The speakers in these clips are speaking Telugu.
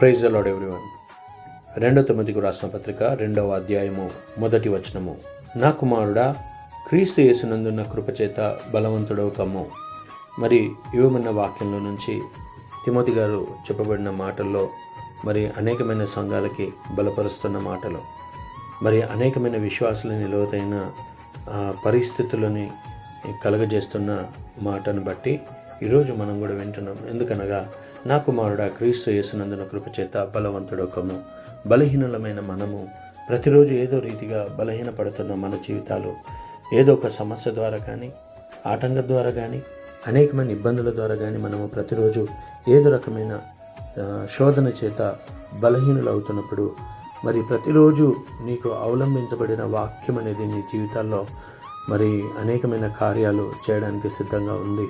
ప్రైజ్ అలాడ్ ఎవ్రీవన్ రెండో తొమ్మిదికి రాసిన పత్రిక రెండవ అధ్యాయము మొదటి వచనము. నా కుమారుడా క్రీస్తు యేసునందున్న కృపచేత బలవంతుడవు కమ్ము. మరి ఇవ్వమన్న వాక్యంలో నుంచి తిమోతి గారు చెప్పబడిన మాటల్లో మరి అనేకమైన సంఘాలకి బలపరుస్తున్న మాటలు. మరి అనేకమైన విశ్వాసులని లోతైన పరిస్థితులని కలగజేస్తున్న మాటను బట్టి ఈరోజు మనం కూడా వింటున్నాం. ఎందుకనగా నా కుమారుడా క్రీస్తు యేసునందున కృపచేత బలవంతుడొకము. బలహీనులమైన మనము ప్రతిరోజు ఏదో రీతిగా బలహీనపడుతున్న మన జీవితాలు ఏదో ఒక సమస్య ద్వారా కానీ ఆటంకం ద్వారా కానీ అనేకమైన ఇబ్బందుల ద్వారా కానీ మనము ప్రతిరోజు ఏదో రకమైన శోధన చేత బలహీనులు అవుతున్నప్పుడు మరి ప్రతిరోజు నీకు అవలంబించబడిన వాక్యం అనేది నీ జీవితాల్లో మరి అనేకమైన కార్యాలు చేయడానికి సిద్ధంగా ఉంది.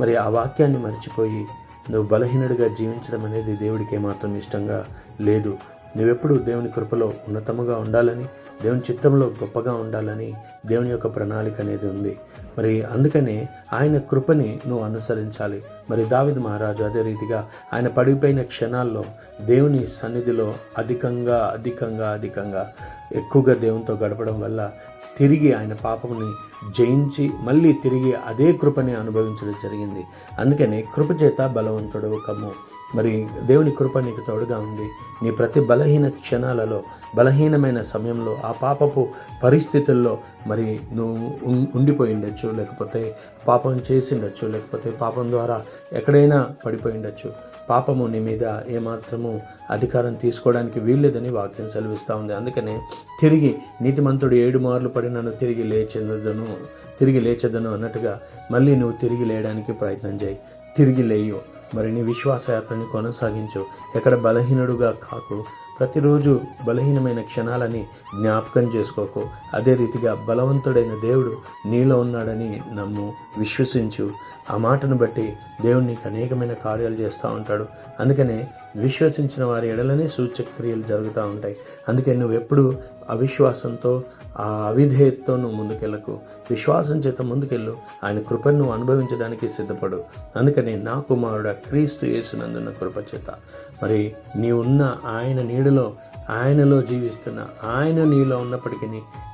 మరి ఆ వాక్యాన్ని మర్చిపోయి నువ్వు బలహీనుడిగా జీవించడం అనేది దేవుడికి ఏమాత్రం ఇష్టంగా లేదు. నువ్వెప్పుడు దేవుని కృపలో ఉన్నతముగా ఉండాలని దేవుని చిత్తంలో గొప్పగా ఉండాలని దేవుని యొక్క ప్రణాళిక అనేది ఉంది. మరి అందుకనే ఆయన కృపని నువ్వు అనుసరించాలి. మరి దావిద్ మహారాజు అదే రీతిగా ఆయన పడిపోయిన క్షణాల్లో దేవుని సన్నిధిలో అధికంగా అధికంగా అధికంగా ఎక్కువగా దేవునితో గడపడం వల్ల తిరిగి ఆయన పాపముని జయించి మళ్ళీ తిరిగి అదే కృపని అనుభవించడం జరిగింది. అందుకని కృపచేత బలవంతుడు కమ్ము. మరి దేవుని కృప నీకు తోడుగా ఉంది. నీ ప్రతి బలహీన క్షణాలలో బలహీనమైన సమయంలో ఆ పాపపు పరిస్థితుల్లో మరి నువ్వు ఉం- ఉండిపోయి ఉండొచ్చు లేకపోతే పాపం చేసి ఉండొచ్చు లేకపోతే పాపం ద్వారా ఎక్కడైనా పడిపోయి ఉండొచ్చు. పాపము నీ మీద ఏమాత్రము అధికారం తీసుకోవడానికి వీల్లేదని వాక్యం సెలవిస్తూ ఉంది. అందుకనే తిరిగి నీతిమంతుడు ఏడు మార్లు పడినను తిరిగి లేచెదను తిరిగి లేచెదను అన్నట్టుగా మళ్ళీ నువ్వు తిరిగి లేయడానికి ప్రయత్నం చేయి. తిరిగి లేయు. మరి నీ విశ్వాసయాత్రని కొనసాగించు. ఎక్కడ బలహీనుడుగా కాకు. ప్రతిరోజు బలహీనమైన క్షణాలని జ్ఞాపకం చేసుకోకు. అదే రీతిగా బలవంతుడైన దేవుడు నీలో ఉన్నాడని నమ్ము విశ్వసించు. ఆ మాటను బట్టి దేవుడు నీకు అనేకమైన కార్యాలు చేస్తూ ఉంటాడు. అందుకనే విశ్వసించిన వారి ఎడలనే సూచక్రియలు జరుగుతూ ఉంటాయి. అందుకే నువ్వు ఎప్పుడు అవిశ్వాసంతో ఆ అవిధేయతతో నువ్వు ముందుకెళ్ళకు విశ్వాసం చేత ముందుకెళ్ళు. ఆయన కృపను నువ్వు అనుభవించడానికి సిద్ధపడు. అందుకని నా కుమారుడు క్రీస్తు యేసునందున్న కృప చేత. మరి నీవున్న ఆయన నీడలో ఆయనలో జీవిస్తున్న ఆయన నీలో ఉన్నప్పటికీ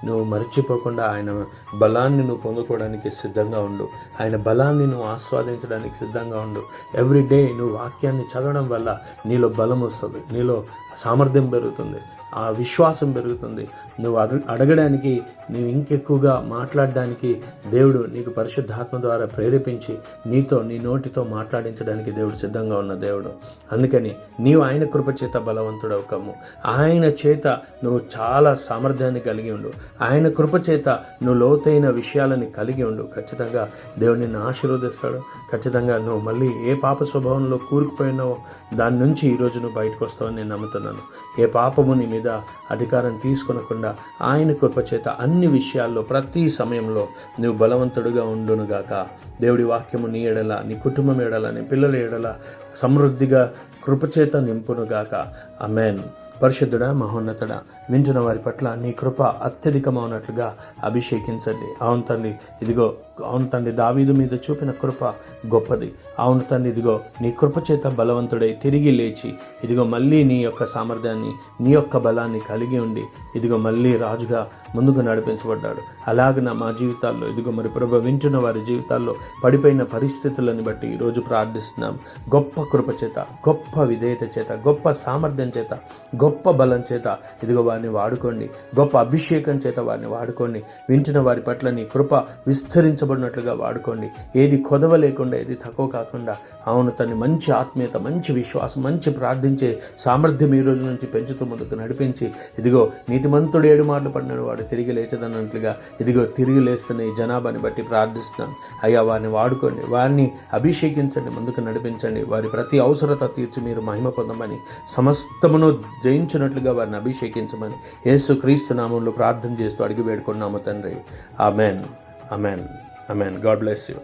నువ్వు మర్చిపోకుండా ఆయన బలాన్ని నువ్వు పొందుకోవడానికి సిద్ధంగా ఉండు. ఆయన బలాన్ని నువ్వు ఆస్వాదించడానికి సిద్ధంగా ఉండు. ఎవ్రీ డే నువ్వు వాక్యాన్ని చదవడం వల్ల నీలో బలం వస్తుంది నీలో సామర్థ్యం పెరుగుతుంది. ఆ విశ్వాసం పెరుగుతుంది. నువ్వు అడగడానికి నువ్వు ఇంకెక్కువగా మాట్లాడడానికి దేవుడు నీకు పరిశుద్ధాత్మ ద్వారా ప్రేరేపించి నీతో నీ నోటితో మాట్లాడించడానికి దేవుడు సిద్ధంగా ఉన్న దేవుడు. అందుకని నీవు ఆయన కృపచేత బలవంతుడవు కమ్ము. ఆయన చేత నువ్వు చాలా సామర్థ్యాన్ని కలిగి ఉండు. ఆయన కృపచేత నువ్వు లోతైన విషయాలని కలిగి ఉండు. ఖచ్చితంగా దేవుడు నిన్ను ఆశీర్వదిస్తాడు. ఖచ్చితంగా నువ్వు మళ్ళీ ఏ పాప స్వభావంలో కూరుకుపోయినావో దాని నుంచి ఈరోజు నువ్వు బయటకు వస్తావని నేను నమ్ముతున్నాను. ఏ పాపము నీ మీద అధికారం తీసుకొనకుండా ఆయన కృపచేత అన్ని విషయాల్లో ప్రతి సమయంలో నువ్వు బలవంతుడుగా ఉండునుగాక. దేవుడి వాక్యము నీ ఎడల నీ కుటుంబం ఎడల నీ పిల్లల ఎడల సమృద్ధిగా కృపచేత నింపునుగాక. అమెన్ పరిశుద్ధుడా మహోన్నతుడా వింటున్న వారి పట్ల నీ కృప అత్యధికమవునట్లుగా అభిషేకించండి. అవును తండ్రి ఇదిగో అవును తండ్రి దావీదు మీద చూపిన కృప గొప్పది. అవును తండ్రి ఇదిగో నీ కృప చేత బలవంతుడై తిరిగి లేచి ఇదిగో మళ్ళీ నీ యొక్క సామర్థ్యాన్ని నీ యొక్క బలాన్ని కలిగి ఉండి ఇదిగో మళ్ళీ రాజుగా ముందుకు నడిపించబడ్డాడు. అలాగన మా జీవితాల్లో ఇదిగో మరి ప్రభు వింటున్న వారి జీవితాల్లో పడిపోయిన పరిస్థితులను బట్టి ఈరోజు ప్రార్థిస్తున్నాం. గొప్ప కృప చేత గొప్ప విధేయత చేత గొప్ప సామర్థ్యం చేత గొప్ప బలం చేత ఇదిగో వారిని వాడుకోండి. గొప్ప అభిషేకం చేత వారిని వాడుకోండి. వింటున్న వారి పట్ల నీ కృప విస్తరించబడినట్లుగా వాడుకోండి. ఏది కొదవ లేకుండా ఏది తక్కువ కాకుండా అవును తన మంచి ఆత్మీయత మంచి విశ్వాసం మంచి ప్రార్థించే సామర్థ్యం ఈ రోజు నుంచి పెంచుతూ ముందుకు నడిపించి ఇదిగో నీతిమంతుడు ఏడు మాటలు పడినాడు వాడు తిరిగి లేచదన్నట్లుగా ఇదిగో తిరిగి లేస్తున్న ఈ జనాభాని బట్టి ప్రార్థిస్తున్నాను. అయ్యా వారిని వాడుకోండి. వారిని అభిషేకించండి ముందుకు నడిపించండి. వారి ప్రతి అవసరత తీర్చి మీరు మహిమ పొందమని సమస్తమును జయించినట్లుగా వారిని అభిషేకించమని యేసు క్రీస్తు నామంలో ప్రార్థన చేస్తూ అడిగి వేడుకున్నాము తండ్రి amen. Amen amen God bless you.